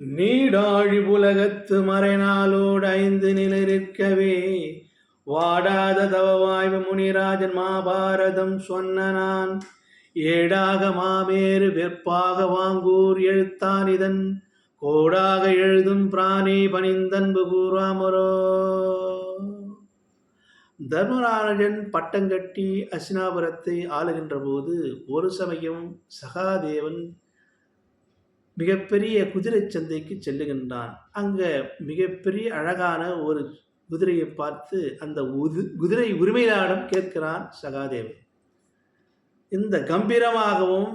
நீடாழி உலகத்து மறைநாளோடு ஐந்து நிலைருக்கவே வாடாத தவவாய்வு முனிராஜன் மாபாரதம் சொன்ன நான் ஏடாக மாமேறு வெற்பாக வாங்கூர் எழுத்தான் இதன் கோடாக எழுதும் பிராணி பணிந்தன்பு கூறாமரோ. தர்மராஜன் பட்டங்கட்டி அசினாபுரத்தை ஆளுகின்ற போது ஒரு சமயம் சகாதேவன் மிகப்பெரிய குதிரை சந்தைக்கு செல்லுகின்றான். அங்கே மிகப்பெரிய அழகான ஒரு குதிரையை பார்த்து அந்த உது குதிரை உரிமையாளரிடம் கேட்கிறான் சகாதேவன். இந்த கம்பீரமாகவும்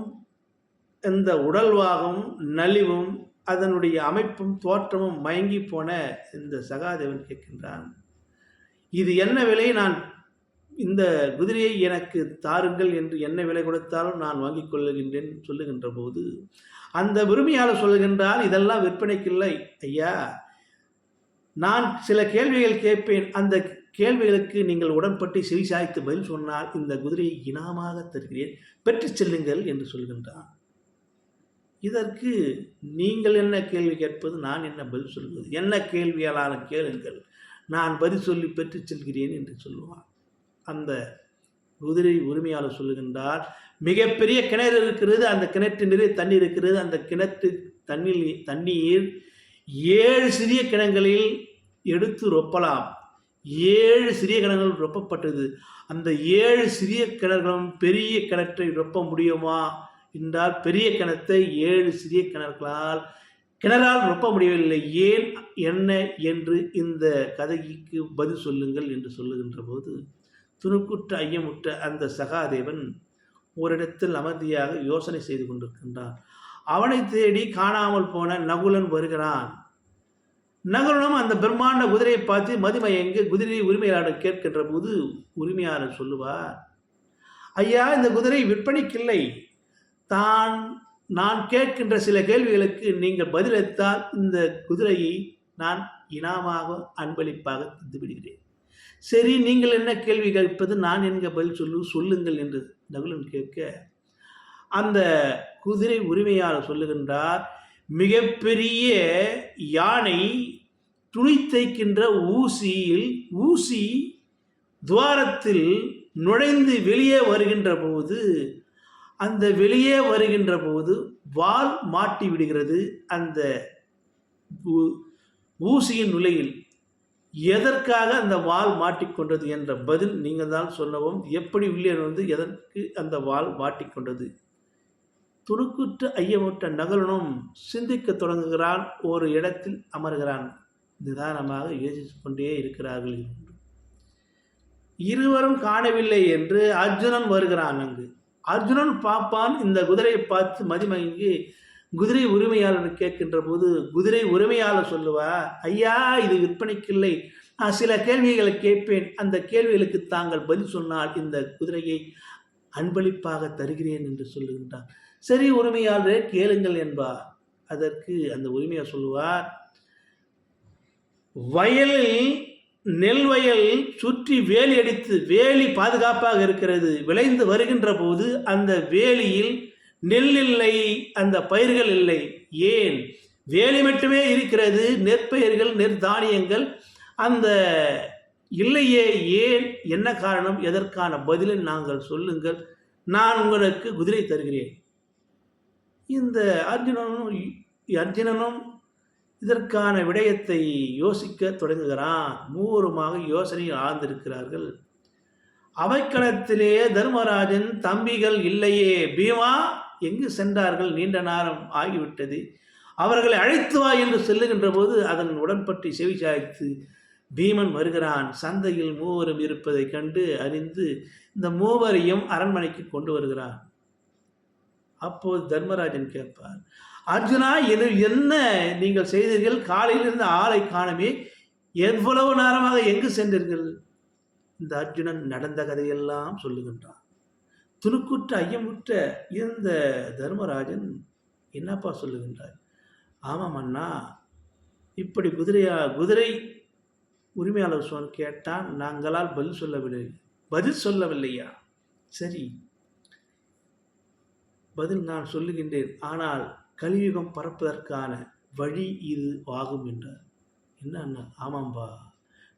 இந்த உடல்வாகவும் நலிவும் அதனுடைய அமைப்பும் தோற்றமும் மயங்கி போன இந்த சகாதேவன் கேட்கின்றான். இது என்ன விலை? நான் இந்த குதிரையை எனக்கு தாருங்கள் என்று என்ன விலை கொடுத்தாலும் நான் வாங்கிக் கொள்ளுகின்றேன் சொல்லுகின்ற போது அந்த உரிமையாளர் சொல்லுகின்றால் இதெல்லாம் விற்பனைக்கில்லை ஐயா. நான் சில கேள்விகள் கேட்பேன். அந்த கேள்விகளுக்கு நீங்கள் உடன்பட்டு செவிசாய்த்து பதில் சொன்னால் இந்த குதிரையை இனாமாக தருகிறேன். பெற்றுச் செல்லுங்கள் என்று சொல்கின்றான் இதற்கு நீங்கள் என்ன கேள்வி கேட்பது நான் என்ன பதில் சொல்வது? என்ன கேள்வியாளாலும் கேளுங்கள். நான் பதில் சொல்லி பெற்றுச் செல்கிறேன் என்று சொல்லுவான். அந்த குதிரை உரிமையாளர் சொல்லுகின்றார் மிகப்பெரிய கிணறு இருக்கிறது அந்த கிணற்று நிறைய தண்ணீர் இருக்கிறது அந்த கிணற்று தண்ணீர் தண்ணீர் ஏழு சிறிய கிணங்களில் எடுத்து ரொப்பலாம். ஏழு சிறிய கிணறுகள் ரொப்பப்பட்டது. அந்த ஏழு சிறிய கிணறுகளும் பெரிய கிணற்றை ரொப்ப முடியுமா? என்றால் பெரிய கிணத்தை ஏழு சிறிய கிணறுகளால் கிணறால் ரொப்ப முடியவில்லை. ஏன்? என்ன? என்று இந்த கதைக்கு பதில் சொல்லுங்கள் என்று சொல்லுகின்ற போது துணுக்குற்ற ஐயமுற்ற அந்த சகாதேவன் ஓரிடத்தில் அமைதியாக யோசனை செய்து கொண்டிருக்கின்றான். அவனை தேடி காணாமல் போன நகுலன் வருகிறான். நகுலனும் அந்த பிரம்மாண்ட குதிரையை பார்த்து மதிமயங்கு குதிரையை உரிமையாளர் கேட்கின்ற போது உரிமையாளர் சொல்லுவார் ஐயா இந்த குதிரை விற்பனைக்கில்லை. தான் நான் கேட்கின்ற சில கேள்விகளுக்கு நீங்கள் பதிலளித்தால் இந்த குதிரையை நான் இனாமாக அன்பளிப்பாக தந்துவிடுகிறேன். சரி நீங்கள் என்ன கேள்வி கேட்பது? நான் என்க பதில் சொல்லு சொல்லுங்கள் என்று நகுலன் கேட்க அந்த குதிரை உரிமையாளர் சொல்லுகின்றார் மிகப்பெரிய யானை துணி தைக்கின்ற ஊசியில் ஊசி துவாரத்தில் நுழைந்து வெளியே வருகின்ற போது அந்த வெளியே வருகின்ற போது வால் மாட்டி விடுகிறது. அந்த ஊ- ஊசியின் நுழையில் எதற்காக அந்த வால் மாட்டிக்கொண்டது என்ற பதில் நீங்கள் தான் சொல்லவும் எப்படி உள்ளே வந்து எதற்கு அந்த வால் மாட்டிக்கொண்டது? துணுக்குற்று ஐயமுற்ற நகலனும் சிந்திக்கத் தொடங்குகிறான் ஒரு இடத்தில் அமர்கிறான். நிதானமாக யோசித்துக் கொண்டே இருக்கிறார்கள் இருவரும் காணவில்லை என்று அர்ஜுனன் வருகிறான் அங்கு. அர்ஜுனன் பார்ப்பான் இந்த குதிரையை பார்த்து மதிமயங்கி குதிரை உரிமையாளர் கேட்கின்ற போது குதிரை உரிமையாளர் சொல்லுவா? ஐயா இது விற்பனைக்கில்லை. நான் சில கேள்விகளை கேட்பேன். அந்த கேள்விகளுக்கு தாங்கள் பதில் சொன்னால் இந்த குதிரையை அன்பளிப்பாக தருகிறேன் என்று சொல்லுகின்றார் சரி உரிமையாளரே கேளுங்கள் என்பார். அதற்கு அந்த உரிமையாளர் சொல்லுவார் வயலில் நெல் வயல் சுற்றி வேலி அடித்து வேலி பாதுகாப்பாக இருக்கிறது. விளைந்து வருகின்ற போது அந்த வேலியில் நெல் இல்லை அந்த பயிர்கள் இல்லை. ஏன்? வேலி மட்டுமே இருக்கிறது நெற்பயிர்கள் நெற்தானியங்கள். அந்த இல்லையே ஏன்? என்ன காரணம்? எதற்கான பதிலை நாங்கள் சொல்லுங்கள். நான் உங்களுக்கு குதிரை தருகிறேன். இந்த அர்ஜுனனும் அர்ஜுனனும் இதற்கான விடயத்தை யோசிக்க தொடங்குகிறான். மூவருமாக யோசனையில் ஆழ்ந்திருக்கிறார்கள். அவைக்களத்திலே தர்மராஜன் தம்பிகள் இல்லையே. பீமா எங்கு சென்றார்கள்? நீண்ட நேரம் ஆகிவிட்டது. அவர்களை அழைத்து வா என்று செல்லுகின்ற போது அதன் உடன்பட்டி செவி சாய்த்து பீமன் வருகிறான். சந்தையில் மூவரும் இருப்பதைக் கண்டு அறிந்து இந்த மூவரையும் அரண்மனைக்கு கொண்டு வருகிறான். அப்போது தர்மராஜன் கேட்பார் அர்ஜுனா இது என்ன நீங்கள் செய்தீர்கள்? காலையிலிருந்து ஆளை காணமே. எவ்வளவு நேரமாக எங்கு சென்றீர்கள்? இந்த அர்ஜுனன் நடந்த கதையெல்லாம் சொல்லுகின்றான். துணுக்குற்ற ஐயமுற்ற இருந்த தர்மராஜன் என்னப்பா சொல்லுகின்றார்? ஆமாம் அண்ணா இப்படி குதிரையா குதிரை உரிமையாளர் சொல் கேட்டால் நாங்களால் பதில் சொல்லவில்லை. பதில் சொல்லவில்லையா? சரி பதில் நான் சொல்லுகின்றேன் ஆனால் கலியுகம் பரப்பதற்கான வழி இது ஆகும் என்றார். என்ன அண்ணா? ஆமாம்பா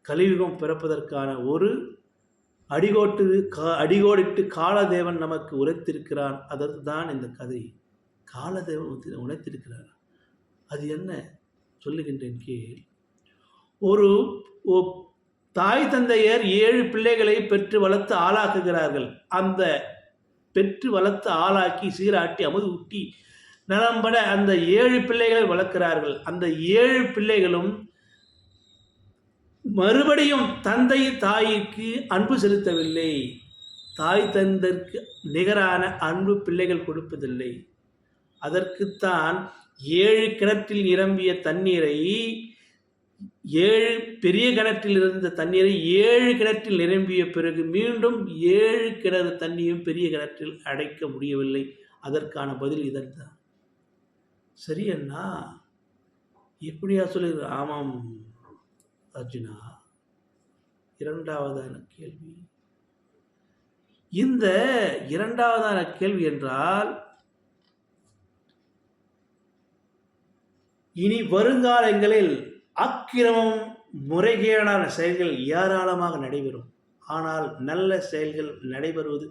கலியுகம் பிறப்பதற்கான ஒரு அடிகோட்டு கா அடிகோடிட்டு காலதேவன் நமக்கு உரைத்திருக்கிறான். அதற்கு தான் இந்த கதை. காலதேவன் உழைத்திருக்கிறார் அது என்ன? சொல்லுகின்றேன் கீழ் ஒரு தாய் தந்தையர் ஏழு பிள்ளைகளை பெற்று வளர்த்து ஆளாக்குகிறார்கள். அந்த பெற்று வளர்த்து ஆளாக்கி சீராட்டி அமுது ஊட்டி நலம்பட அந்த ஏழு பிள்ளைகளை வளர்க்கிறார்கள். அந்த ஏழு பிள்ளைகளும் மறுபடியும் தந்தை தாய்க்கு அன்பு செலுத்தவில்லை. தாய் தந்தற்கு நிகரான அன்பு பிள்ளைகள் கொடுப்பதில்லை. அதற்குத்தான் ஏழு கிணற்றில் நிரம்பிய தண்ணீரை ஏழு பெரிய கிணற்றில் இருந்த தண்ணீரை ஏழு கிணற்றில் நிரம்பிய பிறகு மீண்டும் ஏழு கிணறு தண்ணியும் பெரிய கிணற்றில் அடைக்க முடியவில்லை. அதற்கான பதில் இதன்தான் தான் சரியண்ணா? எப்படியா சொல்லுகிற ஆமாம். அர்ஜுனா இரண்டாவதான கேள்வி. இந்த இரண்டாவதான கேள்வி என்றால் இனி வருங்காலங்களில் அக்கிரமம் முறைகேடான செயல்கள் ஏராளமாக நடைபெறும். ஆனால் நல்ல செயல்கள் நடைபெறுவது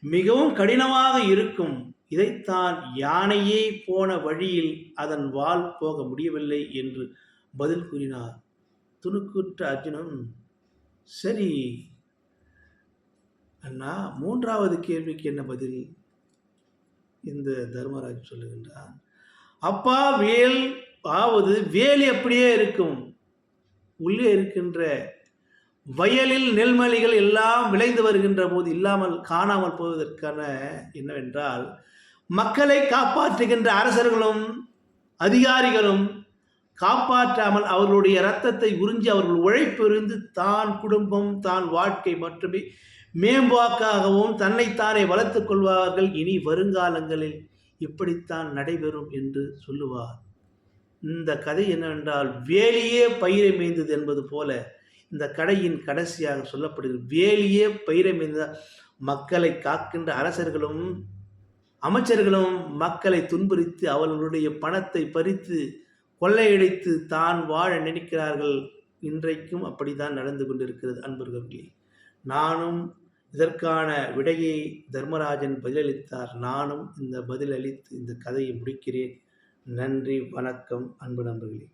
மிகவும் கடினமாக இருக்கும். இதைத்தான் யானையே போன வழியில் அதன் வால் போக முடியவில்லை என்று பதில் கூறினார். துணுக்குற்ற அர்ஜுனன் சரி அண்ணா மூன்றாவது கேள்விக்கு என்ன பதில்? இந்த தர்மராஜ் சொல்லுகின்றான் அப்பா வேல் ஆவது வேலி அப்படியே இருக்கும்? உள்ளே இருக்கின்ற வயலில் நெல்மலிகள் எல்லாம் விளைந்து வருகின்ற போது இல்லாமல் காணாமல் போவதற்கான என்னவென்றால் மக்களை காப்பாற்றுகின்ற அரசர்களும் அதிகாரிகளும் காப்பாற்றாமல் அவர்களுடைய இரத்தத்தை உறிஞ்சி அவர்கள் உழைப்பெறிந்து தான் குடும்பம் தான் வாழ்க்கை மட்டுமே மேம்பாக்காகவும் தன்னைத்தானே வளர்த்துக் கொள்வார்கள். இனி வருங்காலங்களில் இப்படித்தான் நடைபெறும் என்று சொல்லுவார். இந்த கதை என்னவென்றால் வேலியே பயிரை மேய்ந்தது என்பது போல இந்த கடையின் கடைசியாக சொல்லப்படுகிறது. வேலியே பயிரை மேய்ந்த மக்களை காக்கின்ற அரசர்களும் அமைச்சர்களும் மக்களை துன்புறுத்தி அவர்களுடைய பணத்தை பறித்து கொள்ளையடித்து தான் வாழ நினைக்கிறார்கள். இன்றைக்கும் அப்படித்தான் நடந்து கொண்டிருக்கிறது அன்பர்களே. நானும் இதற்கான விடையை தர்மராஜன் பதிலளித்தார். நானும் இந்த பதிலளித்து இந்த கதையை முடிக்கிறேன். நன்றி வணக்கம் அன்பு நண்பர்களே.